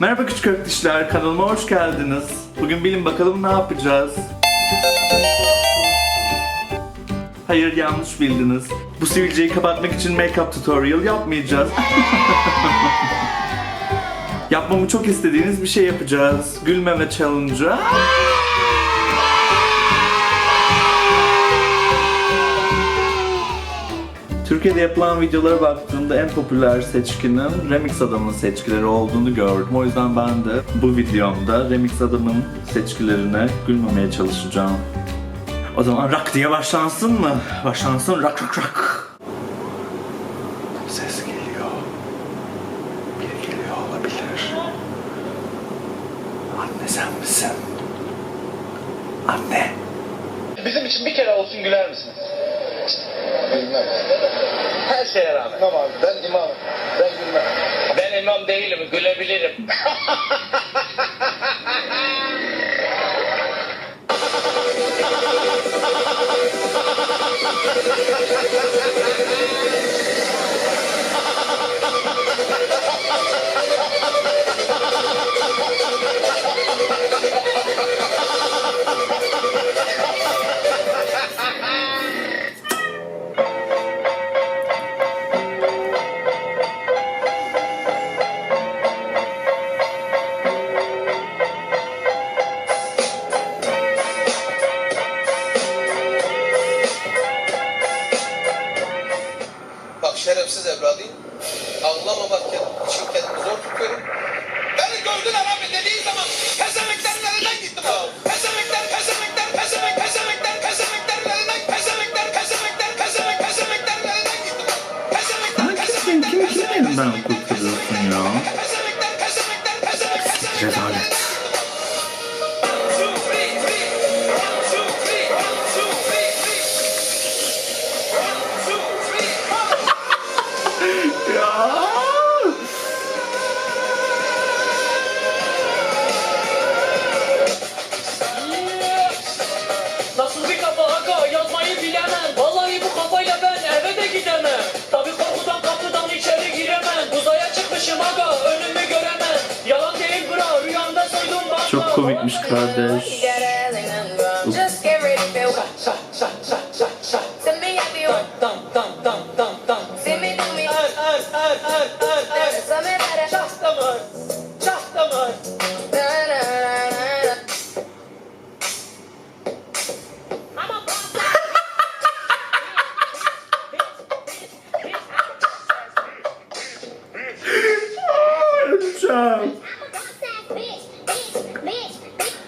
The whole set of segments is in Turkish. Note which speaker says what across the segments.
Speaker 1: Merhaba küçük öktüşler, kanalıma hoş geldiniz. Bugün bilin bakalım ne yapacağız? Hayır yanlış bildiniz. Bu sivilceyi kapatmak için make-up tutorial yapmayacağız. Yapmamı çok istediğiniz bir şey yapacağız. Gülmeme challenge'ı. Türkiye'de yapılan videolara baktığımda en popüler seçkinin Remix Adam'ın seçkileri olduğunu gördüm. O yüzden ben de bu videomda Remix Adam'ın seçkilerine gülmemeye çalışacağım. O zaman rock diye başlansın mı? Başlansın rock rock rock. Ses geliyor. Biri geliyor olabilir. Anne sen misin? Anne.
Speaker 2: Bizim için bir kere olsun güler misiniz?
Speaker 3: Bilmem.
Speaker 2: Her şeye rağmen.
Speaker 3: Tamam ben imamım. Ben bilmem.
Speaker 2: Ben imam değilim, gülebilirim.
Speaker 3: şerefsiz evladıyım. Ağlamamak için kendimi zor tutuyorum. Beni gördüler abi dediği zaman pezemeklerin elinden gittim abi. Pezemekler, pezemekler, pezemek, pezemekler, pezemeklerin elinden, pezemekler, pezemekler, pezemek, pezemeklerin elinden gittim abi. Pezemekler,
Speaker 1: Ay kız sen kimi
Speaker 3: pezemekler,
Speaker 1: kimin elinden kurtarıyorsun Çok komikmiş kardeş.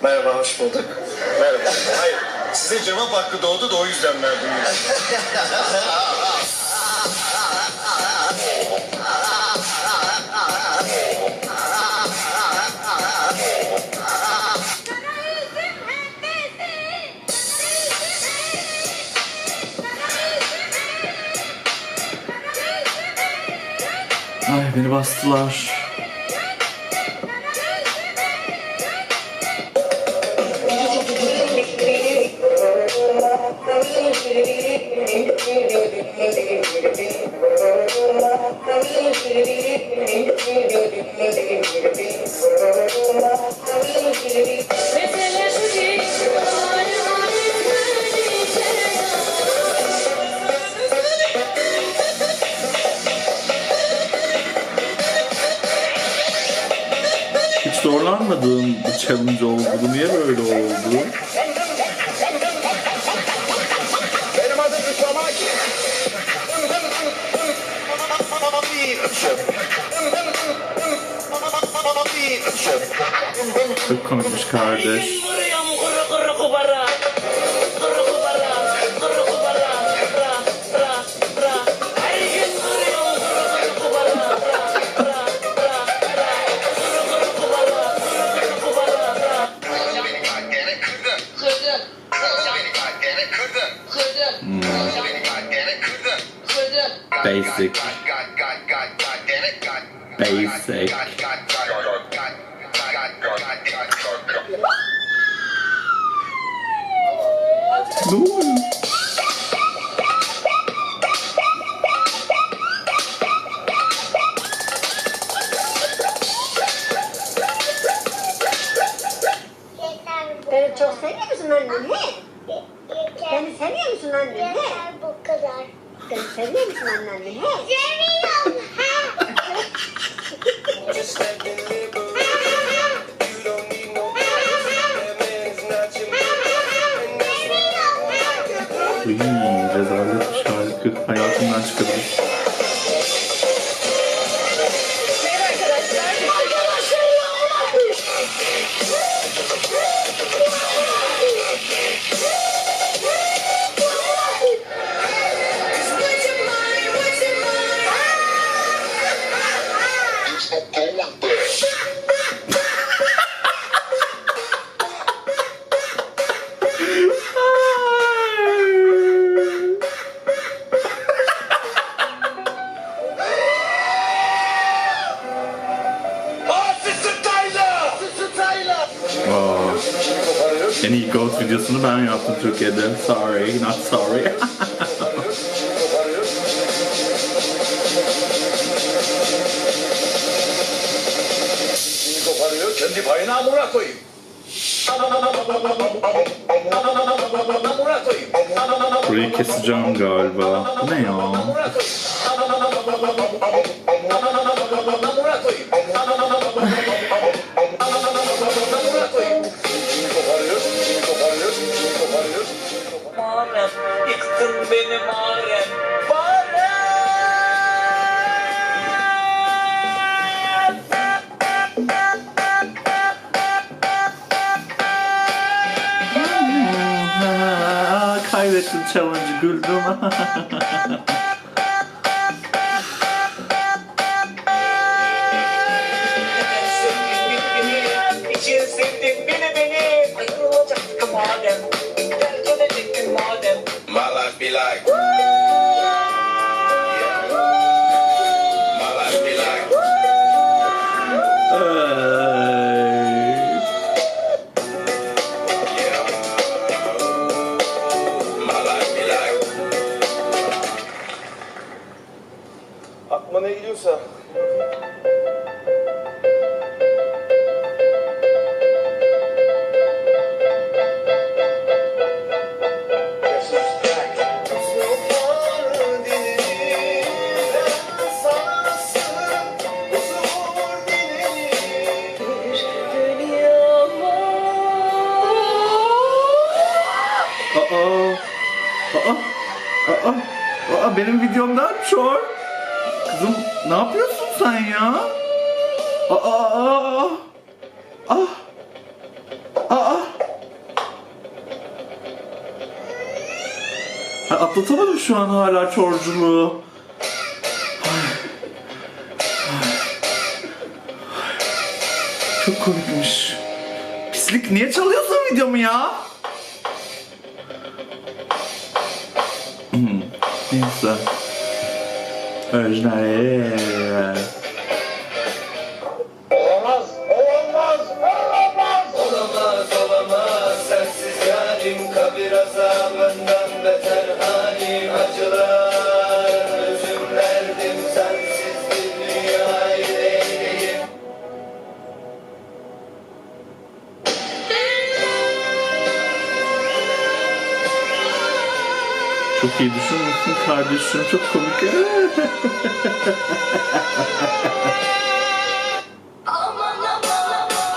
Speaker 3: Merhaba, hoş bulduk. Merhaba. Hayır, size cevap hakkı doğdu da o yüzden verdim.
Speaker 1: Ay beni bastılar. Hiç zorlanmadığım bir challenge oldu. Niye böyle Çok komikmiş kardeş.
Speaker 3: Kırdın
Speaker 1: Basic basic. Ne oluyor?
Speaker 4: Çok seviyor musun annem? He? Beni seviyor musun annem? He?
Speaker 5: Yeter bu
Speaker 4: seviyor musun
Speaker 3: annem?
Speaker 1: Uy, rezalet şarkı. Hayatımdan çıkarmış. En iyi Ghost videosunu ben yaptım Türkiye'de. Sorry, not sorry.
Speaker 3: koparıyor. Kendi payına amına koyayım.
Speaker 1: Burayı keseceğim galiba. Ne ya?
Speaker 6: Terk edecektin madem.
Speaker 3: My life be like.
Speaker 1: Benim videomdan şor. Kızım ne yapıyorsun sen ya? Aa, aa, aa, aa, aa. Ha, atlatamadım şu an hala çorculuğu. Çok komikmiş. Pislik niye çalıyorsun videomu ya? Neyse. Orijinal.
Speaker 3: Olamaz, olamaz, olamaz. Olamaz, olamaz. Sensiz yarim kabir azabından beter halim acılar.
Speaker 1: Çok iyi düşünmüşsün kardeşim. Çok komik.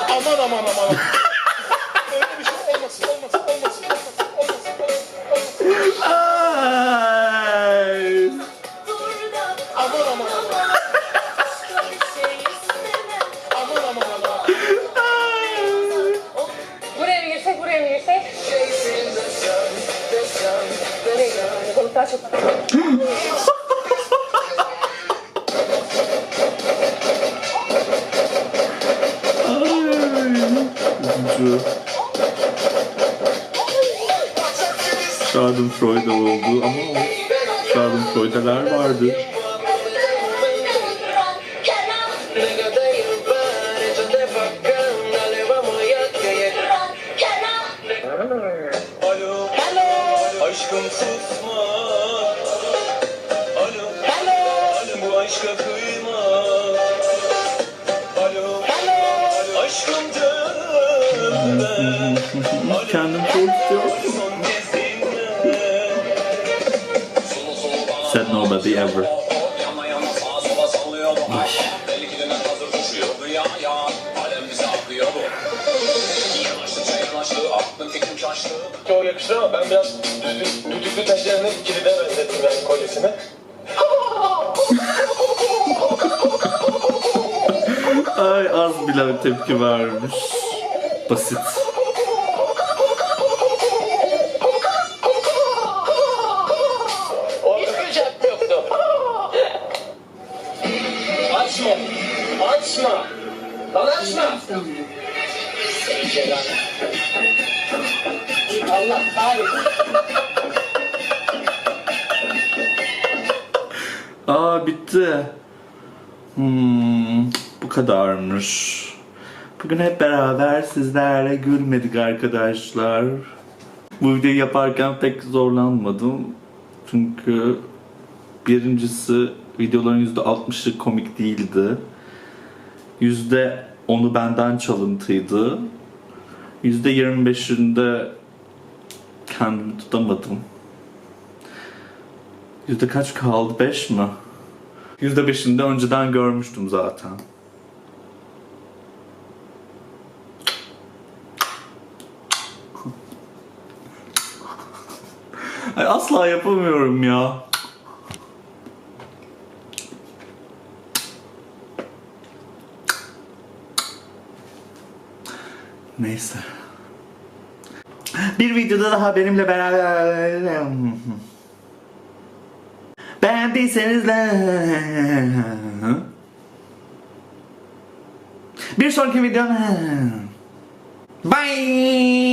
Speaker 3: Aman aman aman.
Speaker 1: Üzücü. Schadenfreude oldu ama Schadenfreude'ler vardı.
Speaker 3: Aşkım susma. Alo. Alo. Bu aşka kıyma.
Speaker 1: Kendim korkuyorum. Said nobody ever. Ay.
Speaker 7: Çok yakışır ama ben biraz düdük, düdüklü tencerenin kilide benzettim yani kolyesini.
Speaker 1: Ay az bile tepki vermiş. Basit.
Speaker 7: Açma. Açma. Lan açma. Allah kahretsin.
Speaker 1: Aa bitti. Hmm, bu kadarmış. Bugün hep beraber sizlerle gülmedik arkadaşlar. Bu videoyu yaparken pek zorlanmadım. Çünkü birincisi videoların %60'ı komik değildi. %10'u benden çalıntıydı. %25'inde kendimi tutamadım. Yüzde kaç kaldı? 5 mi? Yüzde beşinde önceden görmüştüm zaten. Ay asla yapamıyorum ya. Neyse. Bir videoda daha benimle beraber... Beğendiyseniz de... Bir sonraki videoda... Bye!